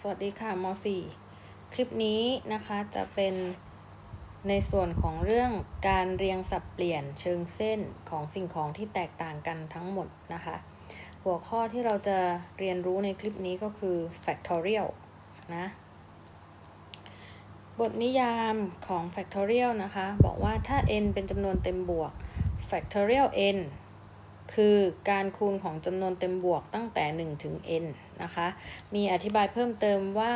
สวัสดีค่ะม .4 คลิปนี้นะคะจะเป็นในส่วนของเรื่องการเรียงสับเปลี่ยนเชิงเส้นของสิ่งของที่แตกต่างกันทั้งหมดนะคะ หัวข้อที่เราจะเรียนรู้ในคลิปนี้ก็คือ factorial นะ บทนิยามของ factorial นะคะ บอกว่าถ้า n เป็นจำนวนเต็มบวก factorial n คือการคูณของจำนวนเต็มบวกตั้งแต่ 1 ถึง n นะคะ มีอธิบายเพิ่มเติมว่า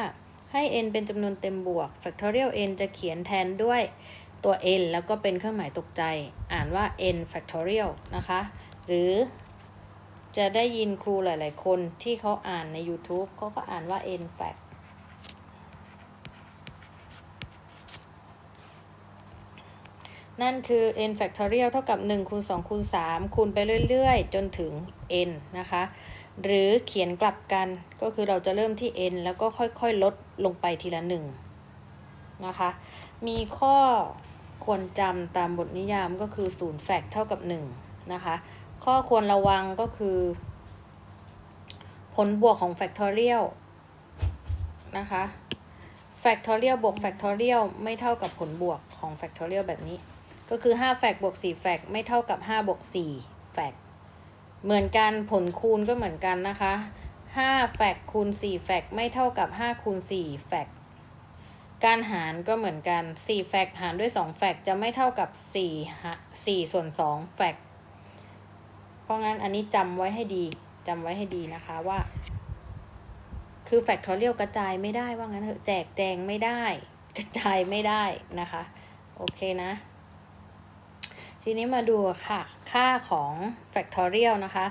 ให้ n เป็นจำนวนเต็มบวก factorial n จะเขียนแทนด้วยตัว n แล้วก็เป็นเครื่องหมายตกใจ อ่านว่า n factorial นะคะ หรือจะได้ยินครูหลาย ๆ คนที่เขาอ่านใน YouTube เขาก็อ่านว่า n fact นั่นคือ n factorial เท่ากับ1คูณ2คูณ3คูณไปเรื่อยๆ จนถึง n นะคะ หรือเขียนกลับกันก็คือเราจะเริ่มที่ n แล้วก็ค่อยๆ ลดลงไปทีละ1นะคะ มีข้อควรจำตามบทนิยามก็คือ0 fact เท่ากับ1นะคะ ข้อควรระวังก็คือ ผลบวกของ factorial นะคะ factorial บวก factorial ไม่เท่ากับผลบวกของ factorial แบบนี้ ก็คือ 5 แฟกบวก 4 แฟกไม่เท่ากับ 5 บวก 4 แฟกเหมือนกันผลคูณก็เหมือนกันนะคะ 5 แฟกคูณ 4 แฟกไม่เท่ากับ 5 คูณ 4 แฟกการหารก็เหมือนกัน 4 แฟกหารด้วย 2 แฟกจะไม่เท่ากับ4 4ส่วน 2 แฟกเพราะงั้นอันนี้จำไว้ให้ดีจำไว้ให้ดีนะคะว่า คือแฟกทอเรียลกระจายไม่ได้ว่างั้นเถอะแจกแจงไม่ได้ กระจายไม่ได้นะคะ โอเคนะ ทีนี้มาดูค่ะ ค่าของ factorial นะคะ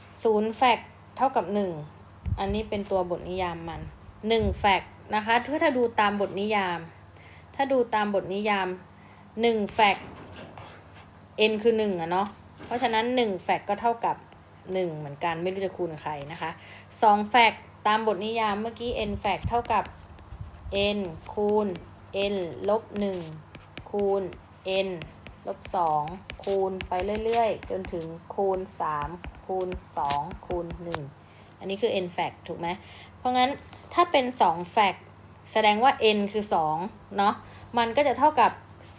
0 fact เท่ากับ 1 อันนี้เป็นตัวบทนิยามมัน 1 fact นะคะถ้าถ้าดูตามบทนิยาม ถ้าดูตามบทนิยาม 1 fact n คือ 1อะเนาะเพราะฉะนั้น1 fact ก็เท่ากับ 1 เหมือนกันไม่รู้จะคูณใครนะคะ2 fact ตามบทนิยามเมื่อกี้ n fact เท่ากับ n คูณ n ลบ1คูณ n ลบ2คูณไปเรื่อยๆ จนถึงคูณ3คูณ2คูณ1อันนี้คือ n fact ถูกไหม เพราะงั้นถ้าเป็น2 fact แสดงว่า n คือ2เนาะ มันก็จะเท่ากับ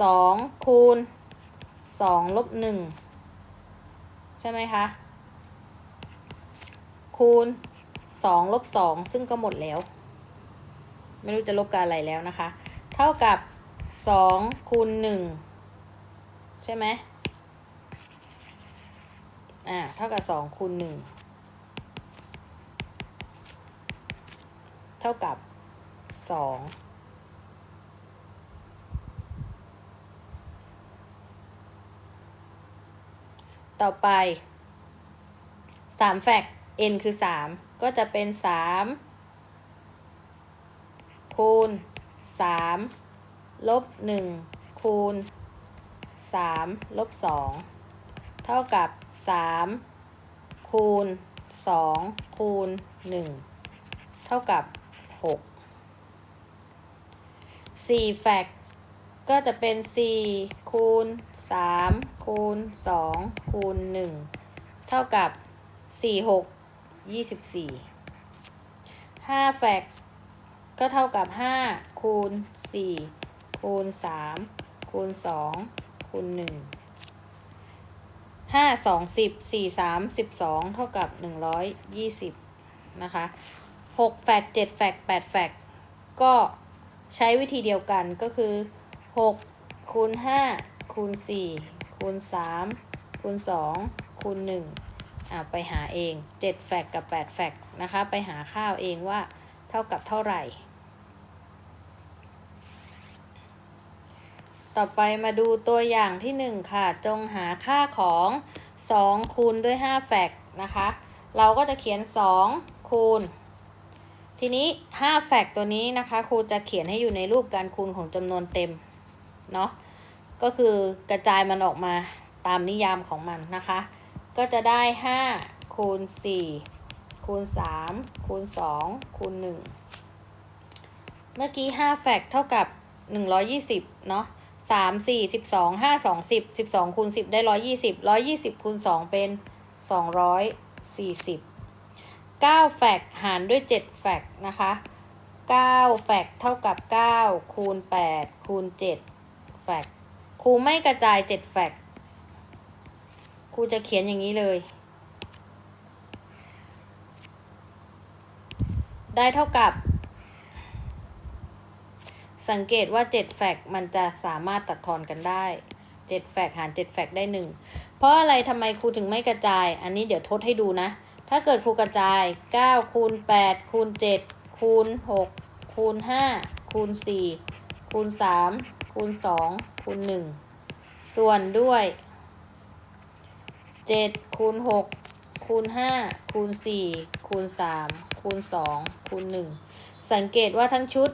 2คูณ2ลบ1ใช่ไหมคะ คูณ2ลบ2ซึ่งก็หมดแล้ว ไม่รู้จะลบกับอะไรแล้วนะคะ เท่ากับ2คูณ1 ใช่ไหมอ่าเท่ากับ2คูณ1เท่ากับ2ต่อไป3แฟก n คือ3ก็จะเป็น3คูณ3ลบ1คูณ 3ลบ2เท่ากับ 3 คูณ 2 คูณ 1 เท่ากับ 6 4 แฟกก็จะเป็น 4 คูณ 3 คูณ 2 คูณ 1 เท่ากับ 4 6 24 5 แฟกก็เท่ากับ 5 คูณ 4 คูณ 3 คูณ 2 คูณหนึ่งห้าสองสิบสี่สามสิบสองเท่ากับหนึ่งร้อยยี่สิบนะคะหกแฟกเจ็ดแฟกแปดแฟกก็ใช้วิธีเดียวกันก็คือหกคูณห้าคูณสี่คูณสามคูณสองคูณหนึ่งอ่าไปหาเองเจ็ดแฟกกับแปดแฟกนะคะ ไปหาข้าวเองว่าเท่ากับเท่าไหร่ ต่อไปมาดูตัวอย่างที่ 1 ค่ะ จงหาค่าของ 2 คูณด้วย 5 แฟกนะคะ เราก็จะเขียน 2 คูณ ทีนี้ 5 แฟกตัวนี้นะคะครูจะเขียนให้อยู่ในรูปการคูณของจำนวนเต็ม เนาะก็คือกระจายมันออกมาตามนิยามของมันนะคะ ก็จะได้ 5 คูณ 4 คูณ 3 คูณ 2 คูณ 1 เมื่อกี้ 5 แฟกเท่ากับ 120 เนาะ สามสี่สิบสองห้าสองสิบสิบสองคูณสิบได้ร้อยยี่สิบร้อยยี่สิบคูณสองเป็นสองร้อยสี่สิบเก้าแฟกหารด้วยเจ็ดแฟกนะคะเก้าแฟกเท่ากับเก้าคูณแปดคูณเจ็ดแฟกครูไม่กระจายเจ็ดแฟกครูจะเขียนอย่างนี้เลย ได้เท่ากับ สังเกตว่า 7 แฟกมันจะสามารถตัดทอนกันได้ 7 แฟกหาร 7 แฟกได้ 1 เพราะอะไรทำไมครูถึงไม่กระจาย อันนี้เดี๋ยวทดให้ดูนะ ถ้าเกิดครูกระจาย 9 คูณ 8 คูณ 7 คูณ 6 คูณ 5 คูณ 4 คูณ 3 คูณ 2 คูณ 1 ส่วนด้วย 7 คูณ 6 คูณ 5 คูณ 4 คูณ 3 คูณ 2 คูณ 1 สังเกตว่าทั้งชุด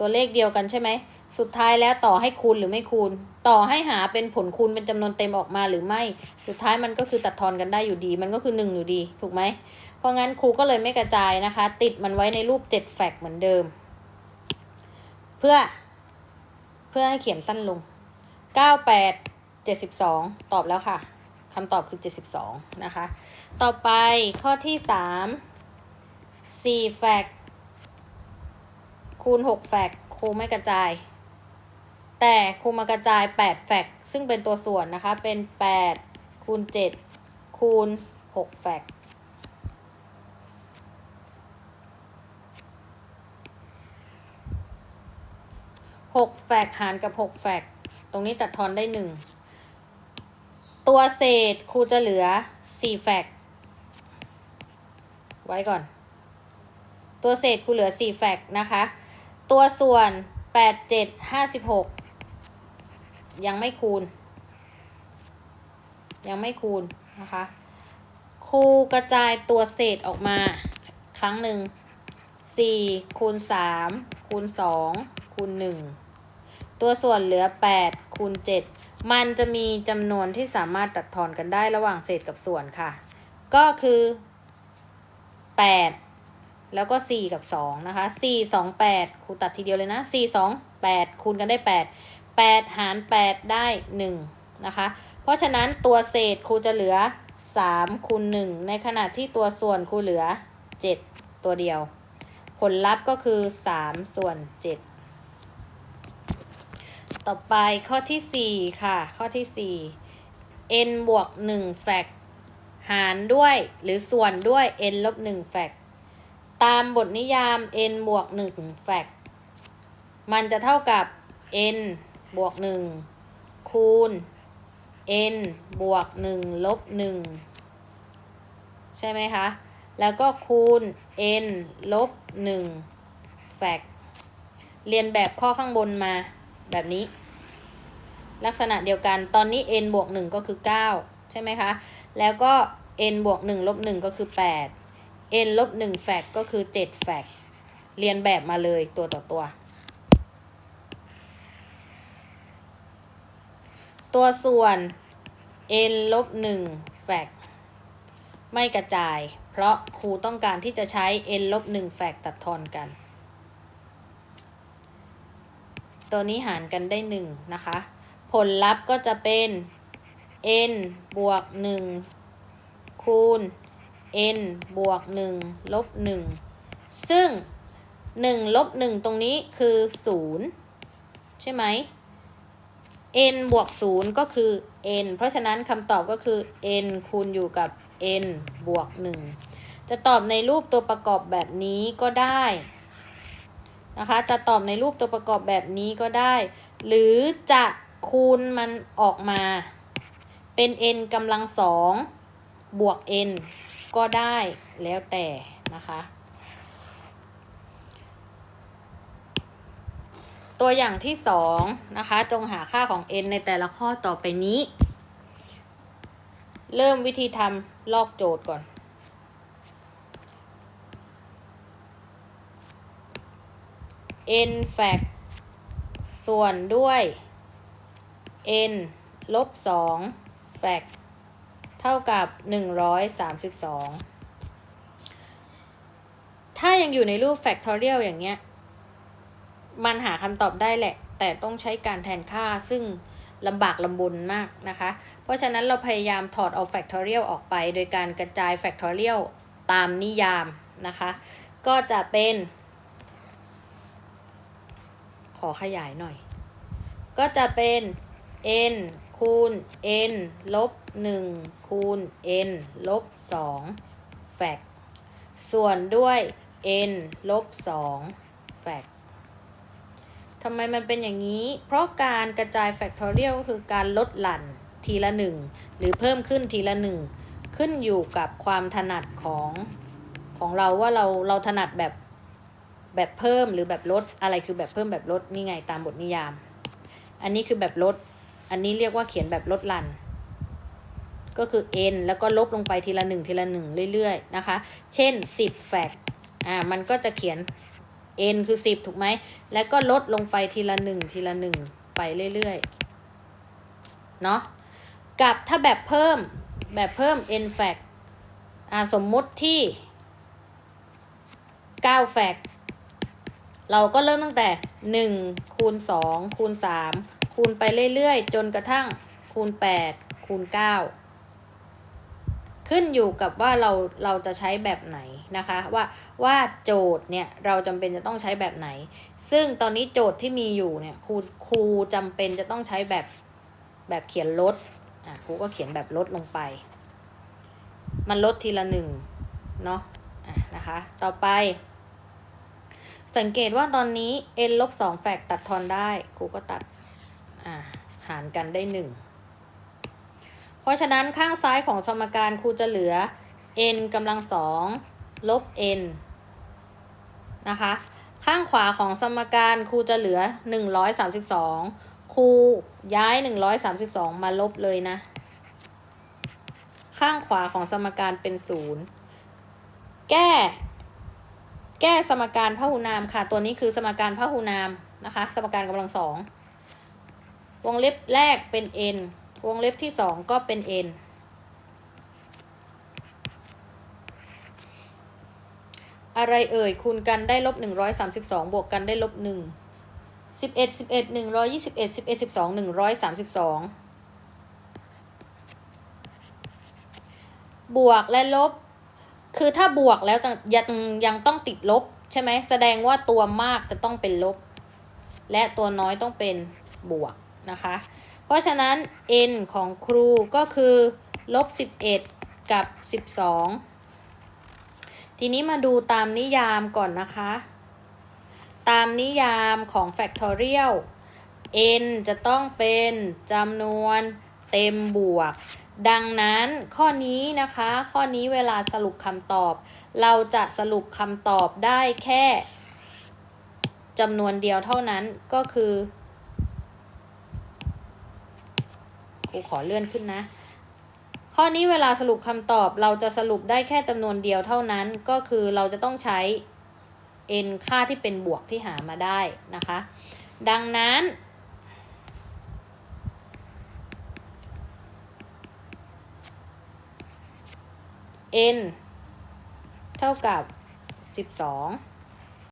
ตัวเลขเดียวกันใช่ไหม สุดท้ายแล้วต่อให้คูณหรือไม่คูณ ต่อให้หาเป็นผลคูณเป็นจำนวนเต็มออกมาหรือไม่ สุดท้ายมันก็คือตัดทอนกันได้อยู่ดี มันก็คือหนึ่งอยู่ดี ถูกไหม เพราะงั้นครูก็เลยไม่กระจายนะคะ ติดมันไว้ในรูปเจ็ดแฟกต์เหมือนเดิม เพื่อ เพื่อให้เขียนสั้นลงเก้าแปดเจ็ดสิบสองตอบแล้วค่ะคำตอบคือเจ็ดสิบสองนะคะ ต่อไปข้อที่สามสี่แฟก คูณหกแฟกครูไม่กระจาย แต่ครูมากระจาย 8 แฟกซึ่งเป็นตัวส่วนนะคะ เป็น 8 คูณ 7 คูณ 6 แฟกหกแฟกหารกับ6แฟกตรงนี้ตัดทอนได้1ตัวเศษครูจะเหลือ4แฟกไว้ก่อน ตัวเศษครูเหลือ4แฟกนะคะ ตัวส่วนแปดเจ็ดห้าสิบหกยังไม่คูณ ยังไม่คูณนะคะครูกระจายตัวเศษออกมาครั้งหนึ่งสี่คูณสามคูณสองคูณหนึ่งตัวส่วนเหลือแปดคูณเจ็ดมันจะมีจำนวนที่สามารถตัดทอนกันได้ระหว่างเศษกับส่วนค่ะ ก็คือแปด แล้วก็ 4 กับ 2 นะคะ 4 2 8 ครูตัดทีเดียวเลยนะ 4 2 8 คูณกันได้ 8 8 หาร 8 ได้ 1 นะคะ เพราะฉะนั้นตัวเศษครูจะเหลือ 3 คูณ 1 ในขณะที่ตัวส่วนครูเหลือ 7 ตัวเดียว ผลลัพธ์ก็คือ 3 ส่วน 7 ต่อไปข้อที่ 4 ค่ะ ข้อที่ 4 n บวก1แฟกหารด้วยหรือส่วนด้วย n ลบ1แฟก ตามบทนิยาม n บวก1แฟกต์มันจะเท่ากับ n บวก1คูณ n บวก1ลบ1ใช่ไหมคะ แล้วก็คูณ n ลบ1แฟกต์เรียนแบบข้อข้างบนมาแบบนี้ ลักษณะเดียวกันตอนนี้ n บวก1ก็คือ 9 ใช่ไหมคะ แล้วก็ n บวก1ลบ1ก็คือ 8 n ลบ1แฟกก็คือ 7 แฟกเรียนแบบมาเลยตัวต่อตัว ตัวส่วน n ลบ1แฟกไม่กระจาย เพราะครูต้องการที่จะใช้ n ลบ1แฟกตัดทอนกัน ตัวนี้หารกันได้ 1 นะคะ ผลลัพธ์ก็จะเป็น n บวก 1 คูณ n บวก1ลบ1ซึ่ง1ลบ1ตรงนี้คือ 0 ใช่ไหม n บวก 0 ก็คือ n เพราะฉะนั้นคำตอบก็คือ n คูณอยู่กับ n บวก 1 จะตอบในรูปตัวประกอบแบบนี้ก็ได้นะคะ จะตอบในรูปตัวประกอบแบบนี้ก็ได้ หรือจะคูณมันออกมา เป็น n กำลังสองบวก n ก็ได้แล้วแต่นะคะ ตัวอย่างที่สองนะคะ จงหาค่าของ n ในแต่ละข้อต่อไปนี้ เริ่มวิธีทำลอกโจทย์ก่อน n แฟกส่วนด้วย n ลบ2แฟก เท่ากับ 132 ถ้ายังอยู่ในรูป factorial อย่างเงี้ย มันหาคำตอบได้แหละ แต่ต้องใช้การแทนค่าซึ่งลำบากลำบนมากนะคะ เพราะฉะนั้นเราพยายามถอดเอา factorial ออกไป โดยการกระจาย factorial ตามนิยามนะคะ ก็จะเป็น ขอขยายหน่อย ก็จะเป็น n คูณ n ลบ1คูณ n ลบ2แฟกส่วนด้วย n ลบ2แฟกทำไมมันเป็นอย่างนี้ เพราะการกระจาย factorial ก็คือการลดหลั่นทีละหนึ่งหรือเพิ่มขึ้นทีละหนึ่งขึ้นอยู่กับความถนัดของของเราว่าเราเราถนัดแบบแบบเพิ่มหรือแบบลดอะไรคือแบบเพิ่มแบบลดนี่ไงตามบทนิยาม อันนี้คือแบบลด อันนี้เรียกว่าเขียนแบบลดหลั่น ก็คือ n แล้วก็ลบลงไปทีละหนึ่งทีละหนึ่งเรื่อยๆ นะคะ เช่น 10แฟกอ่า มันก็จะเขียน n คือ 10 ถูกไหม แล้วก็ลดลงไปทีละหนึ่งทีละหนึ่งไปเรื่อยๆ เนาะ กับถ้าแบบเพิ่ม แบบเพิ่ม n แฟกอ่า สมมุติที่9แฟกเราก็เริ่มตั้งแต่ 1 คูณ 2 คูณ 3 คูณไปเรื่อยๆ จนกระทั่งคูณ 8 คูณ 9 ขึ้นอยู่กับว่าเราเราจะใช้แบบไหนนะคะ ว่าว่าโจทย์เนี่ยเราจำเป็นจะต้องใช้แบบไหน ซึ่งตอนนี้โจทย์ที่มีอยู่เนี่ยครูครูจำเป็นจะต้องใช้แบบแบบเขียนลดอะครูก็เขียนแบบลดลงไป มันลดทีละหนึ่งเนาะอะนะคะ ต่อไป สังเกตว่าตอนนี้ n ลบสองแฟกตัดทอนได้ครูก็ตัด หารกันได้หนึ่งเพราะฉะนั้นข้างซ้ายของสมการครูจะเหลือ n กำลังสองลบ n นะคะ ข้างขวาของสมการครูจะเหลือ 132 ครูย้าย 132 มาลบเลยนะ ข้างขวาของสมการเป็น 0 แก้ แก้สมการพหุนามค่ะ ตัวนี้คือสมการพหุนามนะคะ สมการกำลังสอง วงเล็บแรกเป็น n วงเล็บที่สองก็เป็น n อะไรเอ่ยคูณกันได้ลบหนึ่งร้อยสามสิบสองบวกกันได้ลบหนึ่งสิบเอ็ดสิบเอ็ดหนึ่งร้อยยี่สิบเอ็ดสิบเอ็ดสิบสองหนึ่งร้อยสามสิบสองบวกและลบ คือถ้าบวกแล้วยังยังต้องติดลบ ใช่ไหมแสดงว่าตัวมากจะต้องเป็นลบ และตัวน้อยต้องเป็นบวก นะคะ เพราะฉะนั้น n ของครูก็คือลบ11 กับ 12 ทีนี้มาดูตามนิยามก่อนนะคะ ตามนิยามของ factorial n จะต้องเป็นจำนวนเต็มบวก ดังนั้นข้อนี้นะคะ ข้อนี้เวลาสรุปคำตอบ เราจะสรุปคำตอบได้แค่จำนวนเดียวเท่านั้นก็คือ ครูขอเลื่อนขึ้นนะ ข้อนี้เวลาสรุปคำตอบเราจะสรุปได้แค่จำนวนเดียวเท่านั้นก็คือเราจะต้องใช้ n ค่าที่เป็นบวกที่หามาได้นะคะ ดังนั้น n เท่ากับ 12